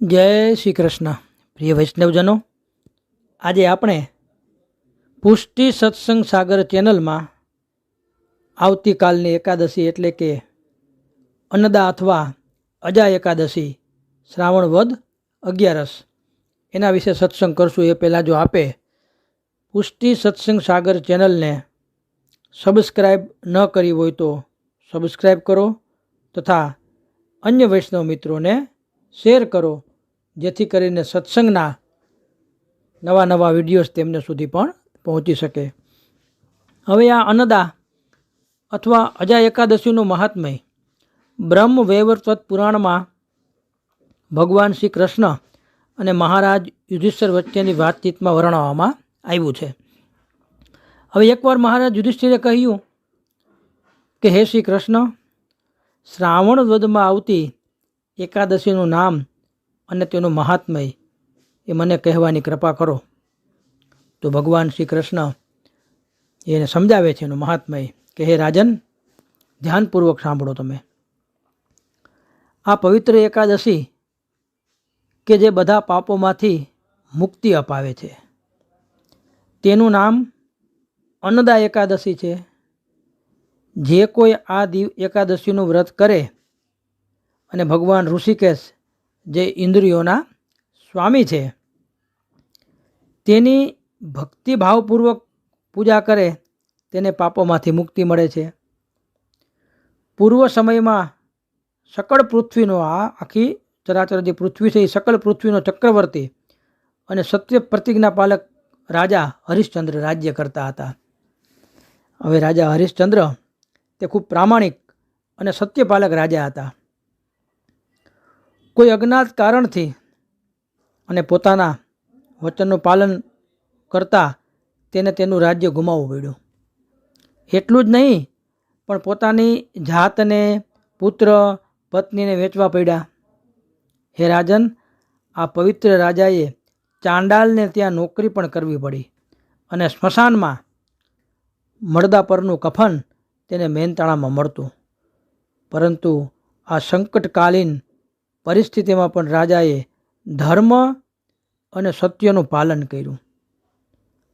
જય શ્રી કૃષ્ણ. પ્રિય વૈષ્ણવજનો, આજે આપણે પુષ્ટિ સત્સંગ સાગર ચેનલમાં આવતીકાલની એકાદશી એટલે કે અન્નદા અથવા અજા એકાદશી, શ્રાવણ વદ અગિયારસ. એના વિશે સત્સંગ કરશું. એ પહેલાં જો આપે પુષ્ટિ સત્સંગ સાગર ચેનલને સબસ્ક્રાઈબ ન કરી હોય તો સબસ્ક્રાઈબ કરો તથા અન્ય વૈષ્ણવ મિત્રોને શેર કરો, જેથી કરીને સત્સંગના નવા નવા વિડીયોઝ તેમને સુધી પણ પહોંચી શકે. હવે આ અન્નદા અથવા અજા એકાદશીનું મહાત્મય બ્રહ્મ વૈવર્તવત પુરાણમાં ભગવાન શ્રી કૃષ્ણ અને મહારાજ યુધિષ્ઠર વચ્ચેની વાતચીતમાં વર્ણવવામાં આવ્યું છે. હવે એકવાર મહારાજ યુધિષ્ઠિરે કહ્યું કે, હે શ્રી કૃષ્ણ, શ્રાવણ વદમાં આવતી એકાદશીનું નામ અને તેનું મહાત્મય એ મને કહેવાની કૃપા કરો. તો ભગવાન શ્રી કૃષ્ણ એને સમજાવે છે એનું મહાત્મય કે, હે રાજન, ધ્યાનપૂર્વક સાંભળો તમે. આ પવિત્ર એકાદશી કે જે બધા પાપોમાંથી મુક્તિ અપાવે છે. તેનું નામ અન્નદા એકાદશી છે. જે કોઈ આ દિવ, એકાદશીનું વ્રત કરે અને ભગવાન ઋષિકેશ જે ઇન્દ્રિયોના સ્વામી છે, તેની ભક્તિભાવપૂર્વક પૂજા કરે, તેને પાપોમાંથી મુક્તિ મળે છે. પૂર્વ સમયમાં સકળ પૃથ્વીનો આ આખી ચરાચર જે પૃથ્વી છે, એ સકળ પૃથ્વીનો ચક્રવર્તી અને સત્ય પ્રતિજ્ઞા પાલક રાજા હરિશ્ચંદ્ર રાજ્ય કરતા હતા. હવે રાજા હરિશ્ચંદ્ર તે ખૂબ પ્રામાણિક અને સત્યપાલક રાજા હતા. કોઈ અજ્ઞાત કારણથી અને પોતાના વચનનું પાલન કરતાં તેને તેનું રાજ્ય ગુમાવવું પડ્યું. એટલું જ નહીં, પણ પોતાની જાતને પુત્ર, પત્નીને વેચવા પડ્યા. હે રાજન, આ પવિત્ર રાજાએ ચાંડાલને ત્યાં નોકરી પણ કરવી પડી અને સ્મશાનમાં મળદા પરનું કફન તેને મહેનતાણામાં મળતું. પરંતુ આ સંકટકાલીન પરિસ્થિતિમાં પણ રાજાએ ધર્મ અને સત્યનું પાલન કર્યું.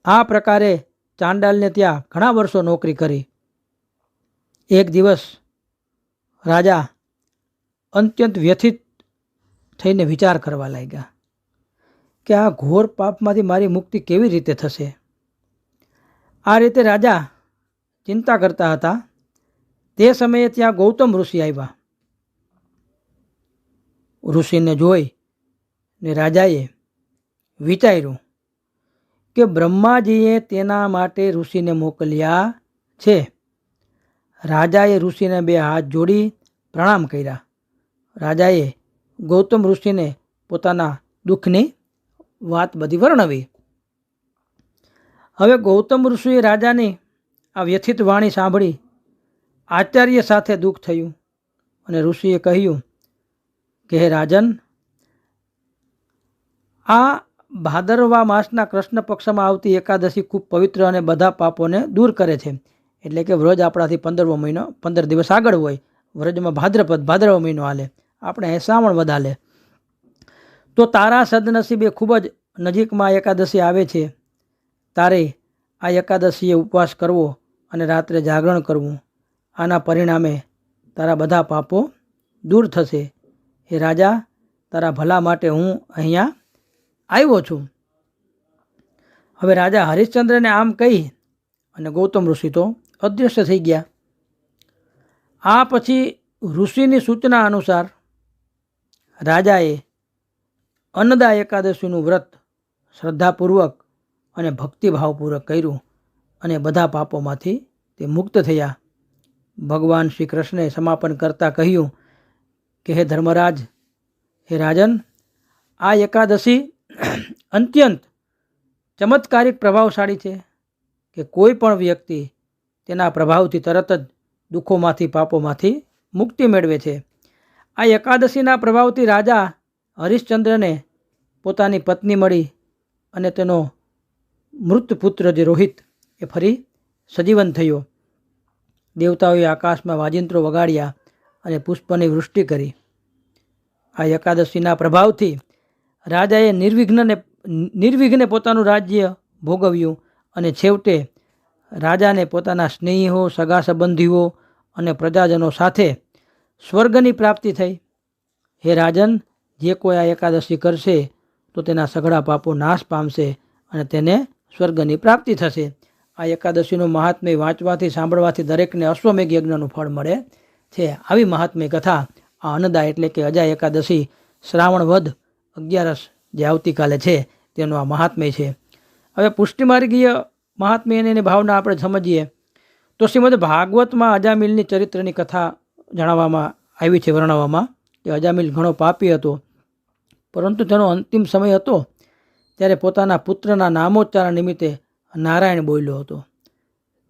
આ પ્રકારે ચાંડાલને ત્યાં ઘણા વર્ષો નોકરી કરી. એક દિવસ રાજા અત્યંત વ્યથિત થઈને વિચાર કરવા લાગ્યા કે આ ઘોર પાપમાંથી મારી મુક્તિ કેવી રીતે થશે? આ રીતે રાજા ચિંતા કરતા હતા. તે સમયે ત્યાં ગૌતમ ઋષિ આવ્યા. ઋષિને જોઈ ને રાજાએ વિચાર્યું કે બ્રહ્માજીએ તેના માટે ઋષિને મોકલ્યા છે. રાજાએ ઋષિને બે હાથ જોડી પ્રણામ કર્યા. રાજાએ ગૌતમ ઋષિને પોતાના દુઃખની વાત બધી વર્ણવી. હવે ગૌતમ ઋષિએ રાજાની આ વ્યથિત વાણી સાંભળી આચાર્ય સાથે દુઃખ થયું અને ઋષિએ કહ્યું કે હે રાજન, આ ભાદરવા માસના કૃષ્ણ પક્ષમાં આવતી એકાદશી ખૂબ પવિત્ર અને બધા પાપોને દૂર કરે છે. એટલે કે વ્રજ આપણાથી પંદરમો મહિનો, પંદર દિવસ આગળ હોય. વ્રજમાં ભાદ્રપદ, ભાદરવો મહિનો હાલે. આપણે એ શ્રાવણ વધ તો તારા સદનસીબે ખૂબ જ નજીકમાં એકાદશી આવે છે. તારે આ એકાદશીએ ઉપવાસ કરવો અને રાત્રે જાગરણ કરવું. આના પરિણામે તારા બધા પાપો દૂર થશે. એ રાજા, તારા ભલા માટે હું અહીંયા આવ્યો છું. હવે રાજા હરિશ્ચંદ્રને આમ કહી અને ગૌતમ ઋષિ તો અદૃશ્ય થઈ ગયા. આ પછી ઋષિની સૂચના અનુસાર રાજાએ અન્નદા એકાદશીનું વ્રત શ્રદ્ધાપૂર્વક અને ભક્તિભાવપૂર્વક કર્યું અને બધા પાપોમાંથી તે મુક્ત થયા. ભગવાન શ્રી કૃષ્ણે સમાપન કરતાં કહ્યું કે હે ધર્મરાજ, હે રાજન, આ એકાદશી અત્યંત ચમત્કારિક પ્રભાવશાળી છે કે કોઈ પણ વ્યક્તિ તેના પ્રભાવથી તરત જ દુઃખોમાંથી, પાપોમાંથી મુક્તિ મેળવે છે. આ એકાદશીના પ્રભાવથી રાજા હરિશ્ચંદ્રને પોતાની પત્ની મળી અને તેનો મૃત પુત્ર જે રોહિત, એ ફરી સજીવન થયો. દેવતાઓએ આકાશમાં વાજિંત્રો વગાડ્યા અને પુષ્પની વૃષ્ટિ કરી. આ એકાદશીના પ્રભાવથી રાજાએ નિર્વિઘ્નને, નિર્વિઘ્ને પોતાનું રાજ્ય ભોગવ્યું અને છેવટે રાજાને પોતાના સ્નેહીઓ સગા સંબંધીઓ અને પ્રજાજનો સાથે સ્વર્ગની પ્રાપ્તિ થઈ. હે રાજન, જે કોઈ આ એકાદશી કરશે તો તેના સઘળા પાપો નાશ પામશે અને તેને સ્વર્ગની પ્રાપ્તિ થશે. આ એકાદશીનું મહાત્મ્ય વાંચવાથી, સાંભળવાથી દરેકને અશ્વમેઘ યજ્ઞનું ફળ મળે છે. આવી મહાત્મ્ય કથા આ અન્નદા એટલે કે અજા એકાદશી શ્રાવણ વધ અગિયારસ જે આવતીકાલે છે તેનું આ મહાત્મ્ય છે. હવે પુષ્ટિમાર્ગીય મહાત્મ્ય અને એની ભાવના આપણે સમજીએ તો શ્રીમદ ભાગવતમાં અજામિલની ચરિત્રની કથા જણાવવામાં આવી છે, વર્ણવવામાં, કે અજામિલ ઘણો પાપી હતો. પરંતુ તેનો અંતિમ સમય હતો ત્યારે પોતાના પુત્રના નામોચ્ચારણ નિમિત્તે નારાયણ બોલ્યો હતો.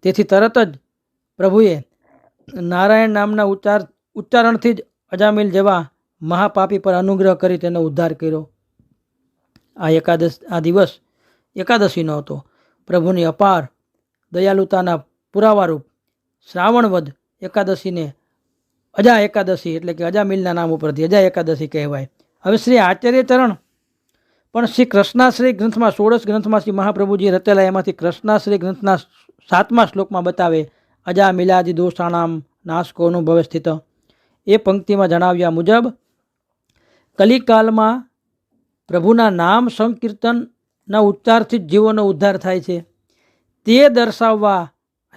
તેથી તરત જ પ્રભુએ નારાયણ નામના ઉચ્ચાર ઉચ્ચારણથી જ અજામિલ જેવા મહાપાપી પર અનુગ્રહ કરી તેનો ઉદ્ધાર કર્યો. આ એકાદશ આ દિવસ એકાદશીનો હતો. પ્રભુની અપાર, દયાલુતાના પુરાવારૂપ શ્રાવણવદ એકાદશીને અજા એકાદશી એટલે કે અજામિલના નામ ઉપરથી અજા એકાદશી કહેવાય. હવે શ્રી આચાર્યચરણ પણ શ્રી કૃષ્ણાશ્રી ગ્રંથમાં સોળસ ગ્રંથમાં શ્રી મહાપ્રભુજી રચેલા એમાંથી કૃષ્ણાશ્રી ગ્રંથના સાતમા શ્લોકમાં બતાવે અજા મિલાદી દોષાણામ નાશકોનું અનુભવે સ્થિત એ પંક્તિમાં જણાવ્યા મુજબ, કલિકાલમાં પ્રભુના નામ સંકીર્તનના ઉચ્ચારથી જ જીવોનો ઉદ્ધાર થાય છે. તે દર્શાવવા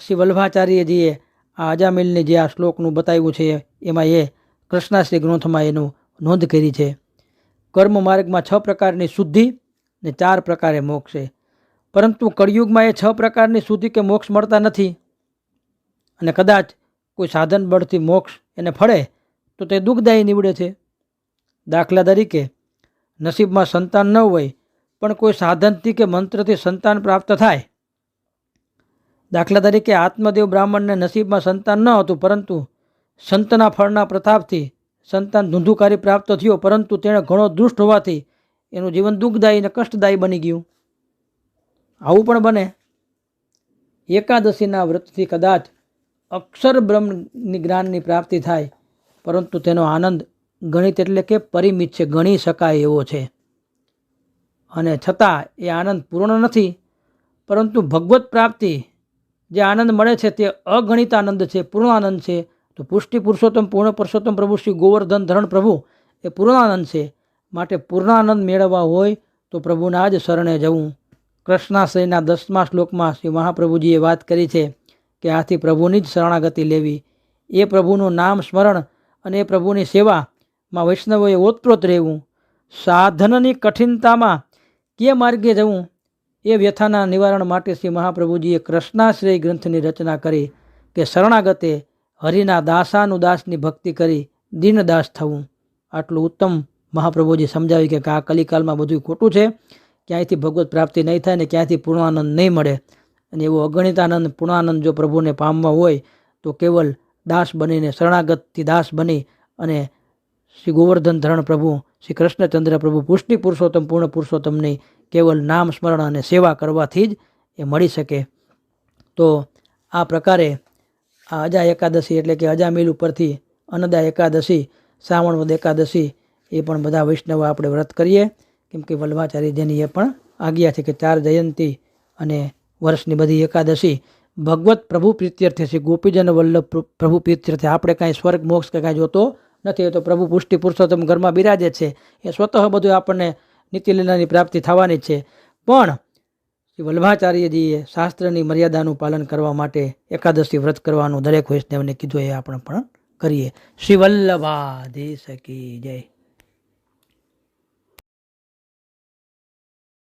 શ્રી વલ્ભાચાર્યજીએ આ અજામિલની જે આ શ્લોકનું બતાવ્યું છે, એમાં એ કૃષ્ણાશ્રી ગ્રંથમાં એનું નોંધ કરી છે. કર્મ માર્ગમાં છ પ્રકારની શુદ્ધિ ને ચાર પ્રકારે મોક્ષ છે. પરંતુ કળિયુગમાં એ છ પ્રકારની શુદ્ધિ કે મોક્ષ મળતા નથી. અને કદાચ કોઈ સાધન બળથી મોક્ષ એને ફળે, તો તે દુઃખદાયી નીવડે છે. દાખલા તરીકે, નસીબમાં સંતાન ન હોય, પણ કોઈ સાધનથી કે મંત્રથી સંતાન પ્રાપ્ત થાય. દાખલા તરીકે, આત્મદેવ બ્રાહ્મણને નસીબમાં સંતાન ન હતું, પરંતુ સંતના ફળના પ્રતાપથી સંતાન ધૂંધુકારી પ્રાપ્ત થયો, પરંતુ તેણે ઘણો દુષ્ટ હોવાથી એનું જીવન દુઃખદાયી અને કષ્ટદાયી બની ગયું. આવું પણ બને. એકાદશીના વ્રતથી કદાચ અક્ષર બ્રહ્મની જ્ઞાનની પ્રાપ્તિ થાય, પરંતુ તેનો આનંદ ગણિત એટલે કે પરિમિત છે, ગણી શકાય એવો છે. અને છતાં એ આનંદ પૂર્ણ નથી, પરંતુ ભગવત પ્રાપ્તિ જે આનંદ મળે છે તે અગણિત આનંદ છે, પૂર્ણ આનંદ છે. તો પુષ્ટિ પુરુષોત્તમ, પૂર્ણ પુરુષોત્તમ પ્રભુ શ્રી ગોવર્ધન ધરણ પ્રભુ એ પૂર્ણ આનંદ છે. માટે પૂર્ણાનંદ મેળવવા હોય તો પ્રભુના જ શરણે જવું. કૃષ્ણાશ્રયના દસમા શ્લોકમાં શ્રી મહાપ્રભુજીએ વાત કરી છે. કે આથી પ્રભુની જ શરણાગતિ લેવી. એ પ્રભુનું નામ સ્મરણ અને એ પ્રભુની સેવામાં વૈષ્ણવોએ ઓતપ્રોત રહેવું. સાધનની કઠિનતામાં કે માર્ગે જવું? એ વ્યથાના નિવારણ માટે શ્રી મહાપ્રભુજીએ કૃષ્ણાશ્રય ગ્રંથની રચના કરી કે શરણાગતે હરિના દાસાનુદાસની ભક્તિ કરી દીનદાસ થવું. આટલું ઉત્તમ મહાપ્રભુજી સમજાવ્યું કે આ કલિકાલમાં બધું ખોટું છે. ક્યાંયથી ભગવત પ્રાપ્તિ નહીં થાય ને ક્યાંયથી પૂર્ણાનંદ નહીં મળે. અને એવો અગણિતાનંદ, પૂર્ણાનંદ જો પ્રભુને પામવા હોય, તો કેવલ દાસ બનીને, શરણાગતથી દાસ બની અને શ્રી ગોવર્ધન ધરણ પ્રભુ, શ્રી કૃષ્ણચંદ્ર પ્રભુ, પુષ્ટિ પુરુષોત્તમ, પૂર્ણ પુરુષોત્તમની કેવલ નામ, સ્મરણ અને સેવા કરવાથી જ એ મળી શકે. તો આ પ્રકારે આ અજા એકાદશી એટલે કે અજામીલ ઉપરથી અનદા એકાદશી શ્રાવણવદ એકાદશી એ પણ બધા વૈષ્ણવ આપણે વ્રત કરીએ. કેમ કે વલ્ભાચાર્યજીની એ પણ આજ્ઞા છે કે ચાર જયંતી અને વર્ષની બધી એકાદશી ભગવત પ્રભુ પ્રીત્યર્થે છે. ગોપીજન વલ્લભ પ્રભુ પ્રીત્યર્થે. આપણે કાંઈ સ્વર્ગ, મોક્ષ કે કાંઈ જોતો નથી. તો પ્રભુ પુષ્ટિ પુરુષોત્તમ ઘરમાં બિરાજે છે. એ સ્વતઃ બધું આપણને નીતિલીલાની પ્રાપ્તિ થવાની છે. પણ શ્રી વલ્ભાચાર્યજીએ શાસ્ત્રની મર્યાદાનું પાલન કરવા માટે એકાદશી વ્રત કરવાનું દરેક વૈષ્ણવને કીધું. એ આપણે પણ કરીએ. શ્રી વલ્લભાધીશ સકી જય.